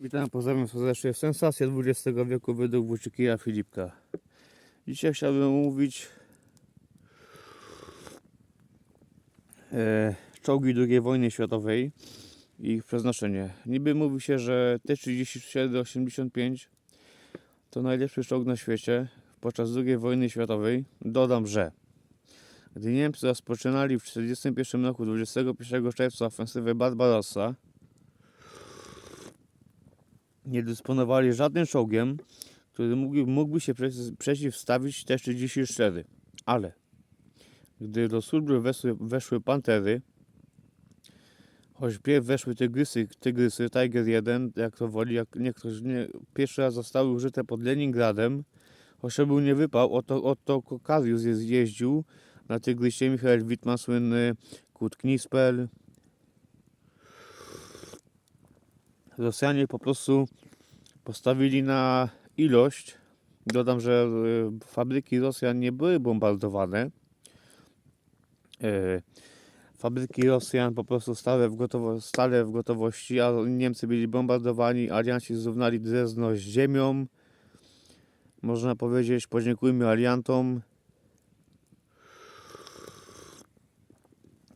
Witam, pozdrawiam serdecznie. Sensacja XX wieku według Wojciecha Filipka. Dzisiaj chciałbym omówić e, czołgi II wojny światowej i ich przeznaczenie. Niby mówi się, że T-34-85 to najlepszy czołg na świecie podczas II wojny światowej. Dodam, że gdy Niemcy rozpoczynali w 1941 roku 21 czerwca ofensywę Barbarossa, nie dysponowali żadnym czołgiem, który mógłby, mógłby się prze- przeciwstawić T-34. Ale gdy do służby weszły, weszły Pantery, choć pierw weszły Tygrysy, Tygrysy, Tiger 1, jak to woli, jak niektórzy nie, pierwszy raz zostały użyte pod Leningradem, choć to był nie wypał, oto, oto Kokarius jeździł na Tygrysie, Michael Wittmann słynny, Kurt Knispel, Rosjanie po prostu postawili na ilość. Dodam, że y, fabryki Rosjan nie były bombardowane. E, Fabryki Rosjan po prostu stały w, gotowo- stale w gotowości, a Niemcy byli bombardowani, alianci zrównali Drezno z ziemią. Można powiedzieć, podziękujmy aliantom.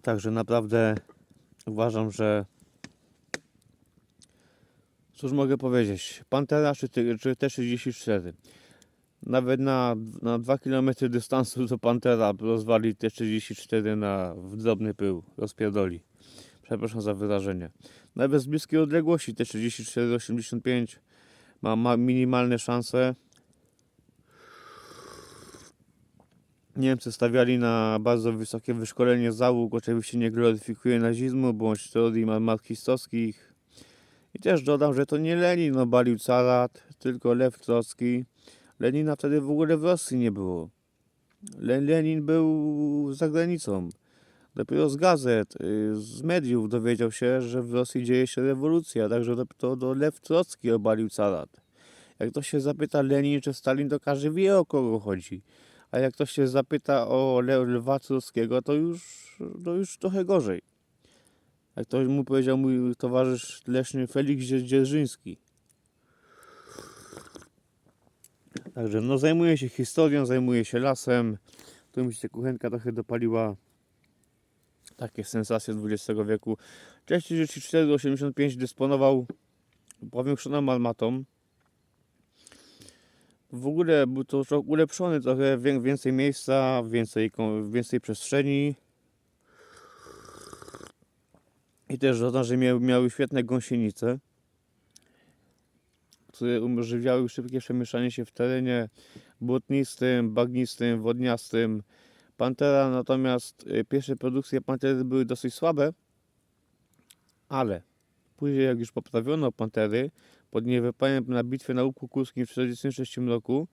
Także naprawdę uważam, że Cóż mogę powiedzieć? Pantera czy, ty- czy T-34? Nawet na, na 2 km dystansu do Pantera rozwali T-34 na, w drobny pył, rozpierdoli. Przepraszam za wyrażenie. Nawet z bliskiej odległości T-34-85 ma, ma minimalne szanse. Niemcy stawiali na bardzo wysokie wyszkolenie załóg. Oczywiście nie gloryfikuje nazizmu bądź teorii marksistowskich. I też dodam, że to nie Lenin obalił carat, tylko Lew Trocki. Lenina wtedy w ogóle w Rosji nie było. Le- Lenin był za granicą. Dopiero z gazet, y, z mediów dowiedział się, że w Rosji dzieje się rewolucja, także to, to, Lew Trocki obalił carat. Jak ktoś się zapyta Lenin czy Stalin, to każdy wie o kogo chodzi. A jak ktoś się zapyta o Lwa Trockiego, to już, to już trochę gorzej. Jak to mu powiedział mój towarzysz leśny Felix Dzie- Dzierżyński. Także no zajmuję się historią, zajmuję się lasem. Tu mi się kuchenka trochę dopaliła. Takie sensacje XX wieku. Cześć 3485 dysponował powiększoną armatą. W ogóle był to ulepszony, trochę wię- więcej miejsca, więcej, więcej przestrzeni. I też dodam, że miały, miały świetne gąsienice, które umożliwiały szybkie przemieszczanie się w terenie błotnistym, bagnistym, wodniastym. Pantera natomiast, y, pierwsze produkcje Pantery były dosyć słabe, ale później jak już poprawiono Pantery, pod niewypaniem na bitwie na Łuku Kurskim w 1946 roku,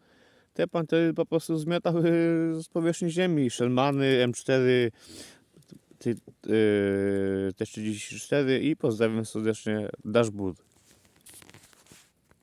te Pantery po prostu zmiatały z powierzchni ziemi. Shermany, M4, ty, yy, T34 i pozdrawiam serdecznie Dashboard.